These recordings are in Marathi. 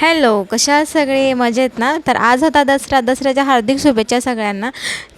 हॅलो कशा सगळे? मजेत ना? तर आज होता दसरा दसऱ्याच्या हार्दिक शुभेच्छा सगळ्यांना.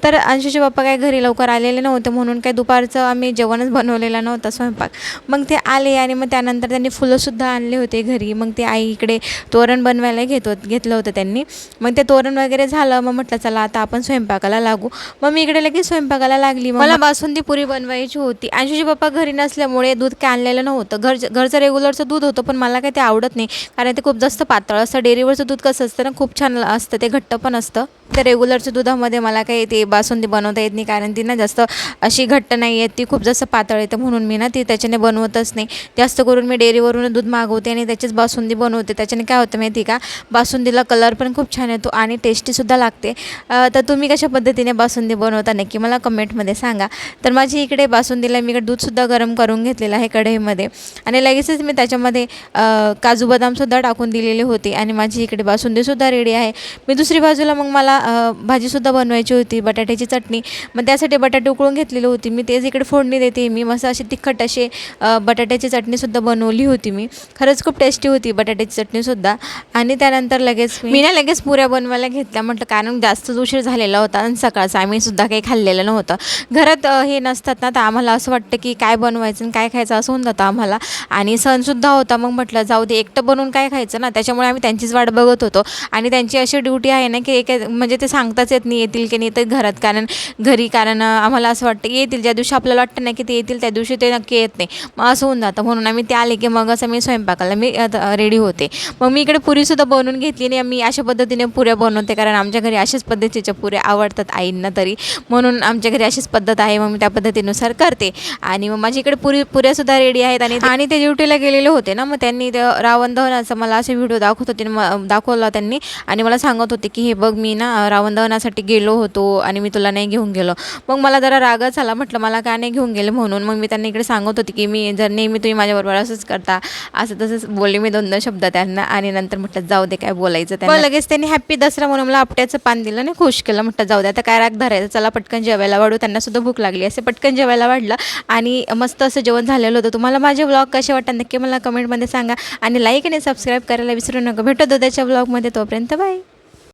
तर अंशूचे पप्पा काय घरी लवकर आलेले नव्हते म्हणून काय दुपारचं आम्ही जेवणच बनवलेलं नव्हतं स्वयंपाक. मग ते आले आणि मग त्यानंतर त्यांनी फुलंसुद्धा आणले होते घरी. मग ते आई इकडे तोरण बनवायला घेत होत घेतलं होतं त्यांनी. मग ते तोरण वगैरे झालं मग म्हटलं चला आता आपण स्वयंपाकाला लागू. मग मी इकडे लगेच स्वयंपाकाला लागली. मला बासुंदी पुरी बनवायची होती. अंशूचे पप्पा घरी नसल्यामुळे दूध काय आणलेलं नव्हतं. घर घरचं रेग्युलरचं दूध होतं पण मला काय ते आवडत नाही. कारण ते खूप जास्त पातळ असतं डेअरीवरचं दूध कसं असतं ना खूप छान असतं ते घट्ट पण असतं. त्या रेग्युलरच्या दुधामध्ये मला काही ते बासुंदी बनवता येत नाही कारण ती ना जास्त अशी घट्ट नाही आहेत ती खूप जास्त पातळ येते म्हणून मी ना ती त्याच्याने बनवतच नाही. जास्त करून मी डेअरीवरून दूध मागवते आणि त्याचीच बासुंदी बनवते. त्याच्याने काय होतं माहिती का? बासुंदीला कलर पण खूप छान येतो आणि टेस्टीसुद्धा लागते. तर तुम्ही कशा पद्धतीने बासुंदी बनवता नक्की मला कमेंटमध्ये सांगा. तर माझी इकडे बासुंदीला मी इकडे दूधसुद्धा गरम करून घेतलेलं आहे कढईमध्ये. आणि लगेचच मी त्याच्यामध्ये काजू बदामसुद्धा टाकून दिलेले होते. होती आणि माझी इकडे बासुंदीसुद्धा रेडी आहे. मी दुसरी बाजूला मग मला भाजीसुद्धा बनवायची होती बटाट्याची चटणी. मग त्यासाठी बटाटे उकळून घेतलेली होती. मी तेच इकडे फोडणी देते. मी मस्त अशी तिखट असे बटाट्याची चटणीसुद्धा बनवली होती मी. खरंच खूप टेस्टी होती बटाट्याची चटणीसुद्धा. आणि त्यानंतर लगेच मी ना लगेच पुऱ्या बनवायला घेतल्या. म्हटलं कारण जास्तच उशीर झालेला होता आणि सकाळचा आम्ही सुद्धा काही खाल्लेलं नव्हतं. घरात हे नसतात ना तर आम्हाला असं वाटतं की काय बनवायचं आणि काय खायचं असं होऊन जातं आम्हाला. आणि सणसुद्धा होता. मग म्हटलं जाऊ दे एकटं बनवून काय खायचं ना? त्याच्यामुळे आम्ही त्यांचीच वाट बघत होतो. आणि त्यांची अशी ड्युटी आहे ना की एक म्हणजे ते सांगताच येत नाही येतील की नाही तर घरात. कारण घरी कारण आम्हाला असं वाटतं येतील ज्या दिवशी आपल्याला वाटतं ना की ते येतील त्या दिवशी ते नक्की येत नाही. मग असं होऊन जातं. म्हणून आम्ही ते आले की मग असं मी स्वयंपाकाला मी रेडी होते. मग मी इकडे पुरीसुद्धा बनवून घेतली आणि मी अशा पद्धतीने पुऱ्या बनवते कारण आमच्या घरी अशाच पद्धतीच्या पुऱ्या आवडतात आईंना तरी. म्हणून आमच्या घरी अशीच पद्धत आहे. मग मी त्या पद्धतीनुसार करते. आणि मग माझी इकडे पुरी पुऱ्यासुद्धा रेडी आहेत. आणि आणि ते ड्युटीला गेलेले होते ना मग त्यांनी ते रावण दहनाचा मला असे व्हिडिओ दाखवत होते म- दाखवला त्यांनी आणि मला सांगत होते की हे बघ मी ना रावण दहनासाठी गेलो होतो आणि मी तुला नाही घेऊन गेलो. मग मला जरा रागच आला. म्हटलं मला का नाही घेऊन गेले म्हणून? मग मी त्यांना इकडे सांगत होते की मी जर नेहमी तुम्ही माझ्याबरोबर असंच करता असं तसंच बोलले मी दोन दोन शब्द त्यांना आणि नंतर म्हटलं जाऊ दे काय बोलायचं त्यांना. लगेच त्यांनी हॅप्पी दसरा म्हणून मला आपट्याचं पान दिलं आणि खुश केलं. म्हटलं जाऊ दे आता काय राग धरायचं? चला पटकन जेवायला वाढू. त्यांना सुद्धा भूक लागली. असे पटकन जेवायला वाढलं आणि मस्त असं जेवण झालेलं होतं. तुम्हाला माझे ब्लॉग कसे वाटतात नक्की मला कमेंटमध्ये सांगा आणि लाईक आणि सबस्क्राईब करायला विसरू नका भेटतो त्याच्या ब्लॉगमध्ये तोपर्यंत. बाय